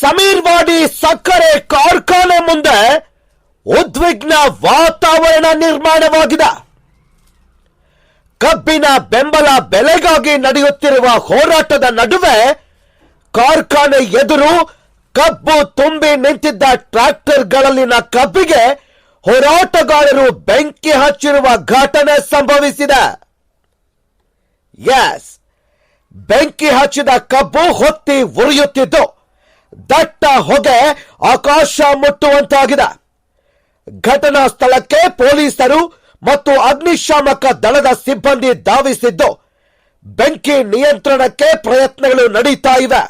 ಸಮೀರ್ವಾಡಿ ಸಕ್ಕರೆ ಕಾರ್ಖಾನೆ ಮುಂದೆ ಉದ್ವಿಗ್ನ ವಾತಾವರಣ ನಿರ್ಮಾಣವಾಗಿದೆ. ಕಬ್ಬಿನ ಬೆಂಬಲ ಬೆಲೆಗಾಗಿ ನಡೆಯುತ್ತಿರುವ ಹೋರಾಟದ ನಡುವೆ ಕಾರ್ಖಾನೆ ಎದುರು ಕಬ್ಬು ತುಂಬಿ ನಿಂತಿದ್ದ ಟ್ರ್ಯಾಕ್ಟರ್ಗಳಲ್ಲಿನ ಕಬ್ಬಿಗೆ ಹೋರಾಟಗಾರರು ಬೆಂಕಿ ಹಚ್ಚಿರುವ ಘಟನೆ ಸಂಭವಿಸಿದೆ. ಎಸ್ ಬೆಂಕಿ ಹಚ್ಚಿದ ಕಬ್ಬು ಹೊತ್ತಿ ಉರಿಯುತ್ತಿದ್ದು. ದಟ್ಟ ಹೊಗೆ ಆಕಾಶ ಮುಟ್ಟುವಂತಾಗಿದೆ. ಘಟನಾ ಸ್ಥಳಕ್ಕೆ ಪೊಲೀಸರು ಮತ್ತು ಅಗ್ನಿಶಾಮಕ ದಳದ ಸಿಬ್ಬಂದಿ ಧಾವಿಸಿದ್ದು, ಬೆಂಕಿ ನಿಯಂತ್ರಣಕ್ಕೆ ಪ್ರಯತ್ನಗಳು ನಡೀತಾ ಇವೆ.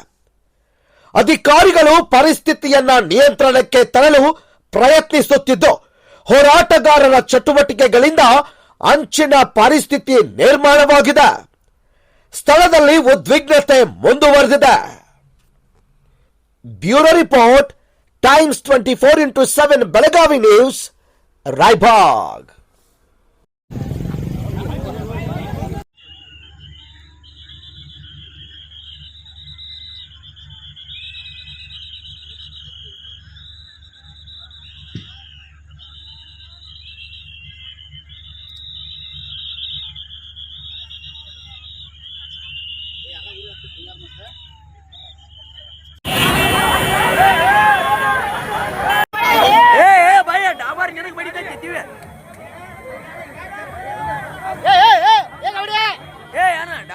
ಅಧಿಕಾರಿಗಳು ಪರಿಸ್ಥಿತಿಯನ್ನ ನಿಯಂತ್ರಣಕ್ಕೆ ತರಲು ಪ್ರಯತ್ನಿಸುತ್ತಿದ್ದು, ಹೋರಾಟಗಾರರ ಚಟುವಟಿಕೆಗಳಿಂದ ಅಂಚಿನ ಪರಿಸ್ಥಿತಿ ನಿರ್ಮಾಣವಾಗಿದೆ. ಸ್ಥಳದಲ್ಲಿ ಉದ್ವಿಗ್ನತೆ ಮುಂದುವರೆದಿದೆ. bureau report Times twenty four into seven Belagavi news Raibag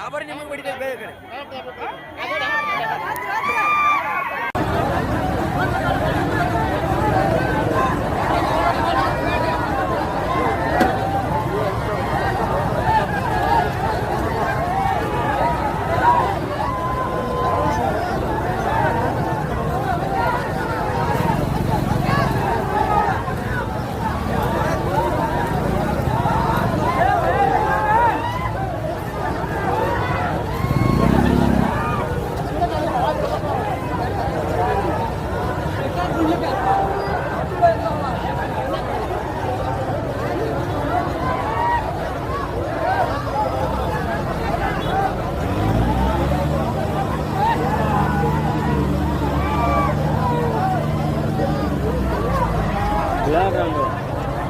ಏ ಅಣ್ಣ ಡಾಬಾರ್ ನಿಮಗೆ ಬಡಿತೈತಿ